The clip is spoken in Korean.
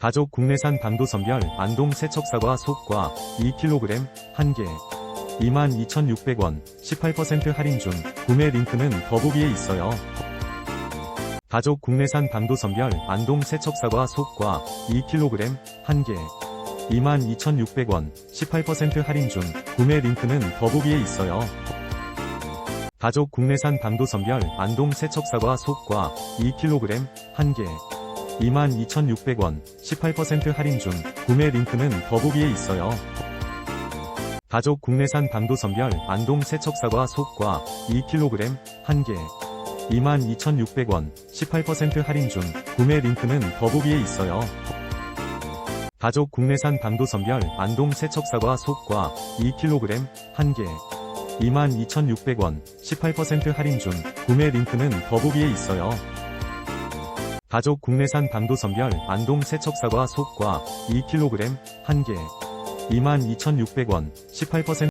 가족 국내산 방도 선별 안동 세척사과 속과 2kg 1개 22,600원 18% 할인 중 구매 링크는 더보기에 있어요. 가족 국내산 방도 선별 안동 세척사과 속과 2kg 1개 22,600원 18% 할인 중 구매 링크는 더보기에 있어요. 가족 국내산 방도 선별 안동 세척사과 속과 2kg 1개 22,600원 18% 할인 중 구매 링크는 더보기에 있어요. 가족 국내산 방도 선별 안동 세척사과 속과 2kg 1개 22,600원 18% 할인 중 구매 링크는 더보기에 있어요. 가족 국내산 방도 선별 안동 세척사과 속과 2kg 1개 22,600원 18% 할인 중 구매 링크는 더보기에 있어요. 가족 국내산 방도 선별 안동 세척사과 속과 2kg 1개. 22,600원 18%